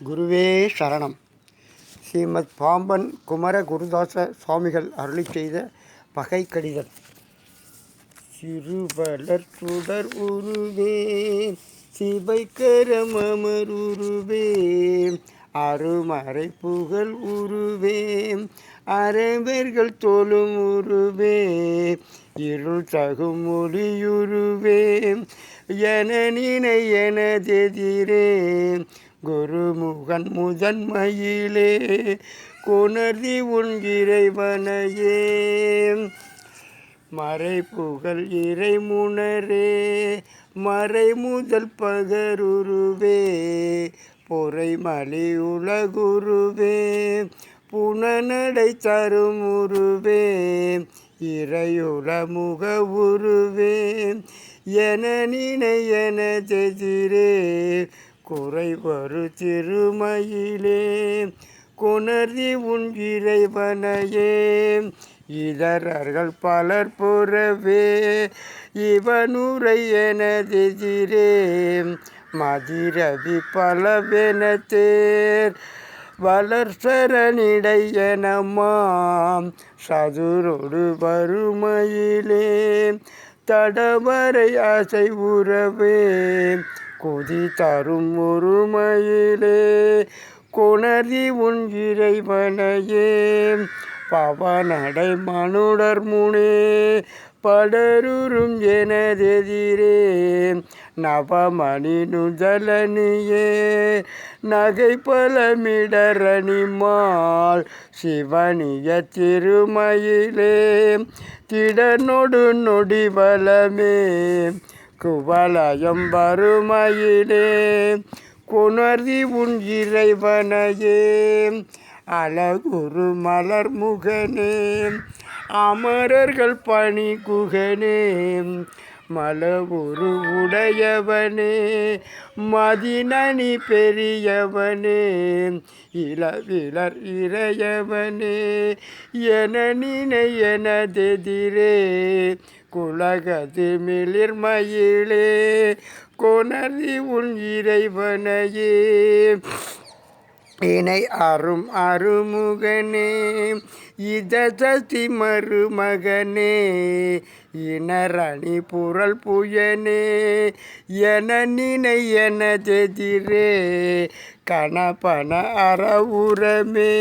குருவே சரணம். ஸ்ரீமத் பாம்பன் குமர குருதாச சுவாமிகள் அருளி செய்த பகை கடிதம். சிறுபலர் சுடர் உருவே சிவைக்கரமர் உருவே அருமறை புகழ் உருவே அரைவர்கள் தோலும் உருவே இருள் தகும் மொழியுருவே என நினை எனதெதிரே குருமுகன் முதன்மையிலே குணர்தி உன் இறைவனையே. மறை புகழ் இறைமுனரே மறை முதல் பகருருவே. பொறைமலி உலகுருவே புனநடை தரும் உருவே. இறையுல முக உருவே என நினை எனதெதிரே குறைவரு திருமயிலே கொணர்தி உன் இறைவனையே. இதரர்கள் பலர் புறவே இவனுரை எனதெதிரே மதிரவி பலவென தேர் வளர் சரணிடை எனமாம். சதுரோடு வறுமையிலே தடவரை அசை உறவே கொதி தரும் ஒருமையிலே கொணர்தி உன் இறைவனையே. பவனடை மனுடர் முனே படருறும் எனதெதிரே நவமணி நுதலனியே நகை பலமிடரணிமால் சிவனிய திருமயிலே. திடனொடு நொடிவலமே குவலயம் வறுமையிலே கொணர்தி உன் இறைவனையே. அழகுரு மலர் முகனே அமரர்கள் பணி குகனே. மலவுரு உடையவனே மதினி பெரியவனே. இளவிலர் இறையவனே என நினை எனதெதிரே குலகது மிளிர்மயிலே கொணர்தி உன் இறைவனையே. இணை அரும் அருமுகனே இததி மருமகனே இனரணி புரள் புயனே என நினை எனதெதிரே கணபன அறவுரமே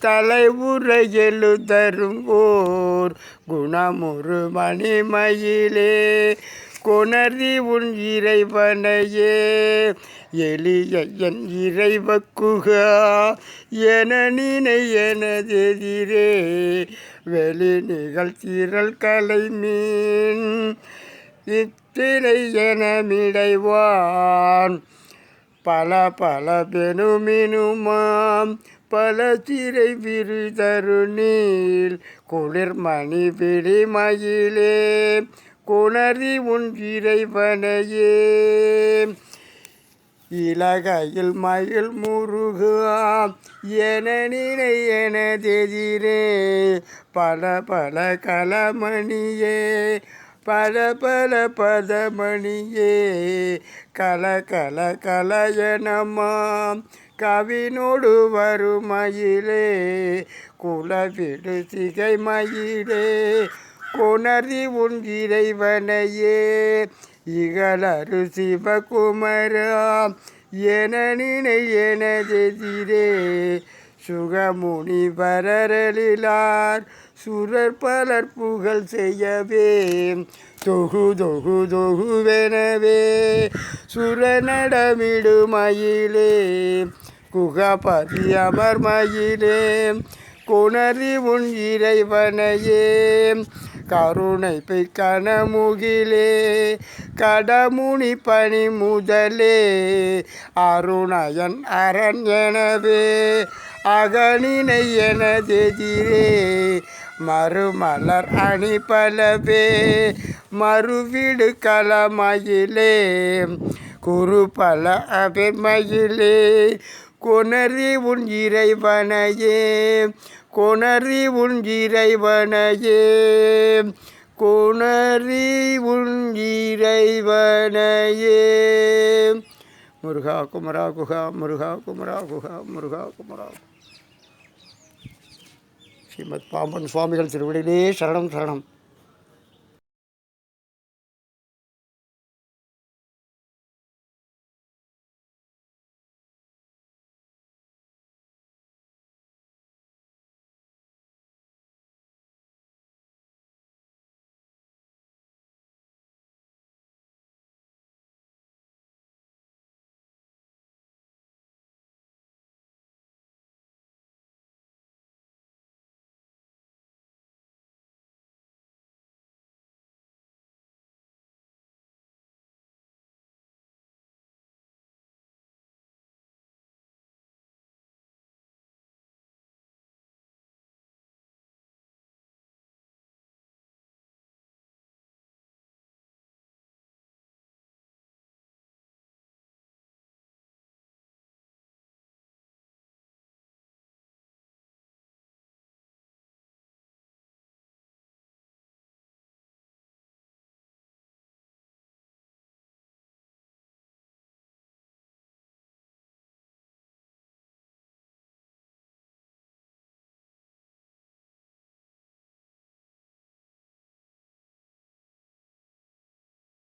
தலைவுற எழுதரும் ஓர் குணமுறு மணிமயிலே கொணர்தி உன் இறைவனையே. எளிய என் இறைவக்குகா என நினை எனதெதிரே வெளி நிகழ்த்திரல் கலை மீன் இத்திரை என மிடைவான். பல பல பெனுமினுமாம் பல சிறை விருதரு குளிர்மணி விழிமயிலே குணரி உன் இறைவனையே. இலகையில் மயில் முருகா என நினை எனதெதிரே பல பல கலமணியே. பல பல பதமணியே. கல கல கலயனமாம். கவினோடு வருமயிலே. குலவிடு சிகை மயிலே கொணர்தி உன் இறைவனையே. இகலரு சிவகுமரா. என நினை எனதெதிரே சுகமுனி வரரலிலார். சுரர் பலர் புகழ் செய்யவே. தொகு தொகு தொகுவெனவே சுரநடமிடுமயிலே குகபதி அமர்மயிலே கொணரி உன் இறைவனையே. கருணை பெய் கனமுகிலே கடமுனி பணி முதலே. அருணயன் அரண் எனவே அகனினை எனதெதிரே மறுமலர் அணி பலவே மறுவிடு களமயிலே. குரு பல அபிர்மயிலே கொணரி உன் இறைவனையே. கொணறி உன் இறைவனையே. கொணரி உன் இறைவனையே. முருகா குமரா குகா முருகா குமரா குகா முருகா குமரா ஸ்ரீமத் பாம்பன் சுவாமிகள் திருவடியிலே சரணம் சரணம்.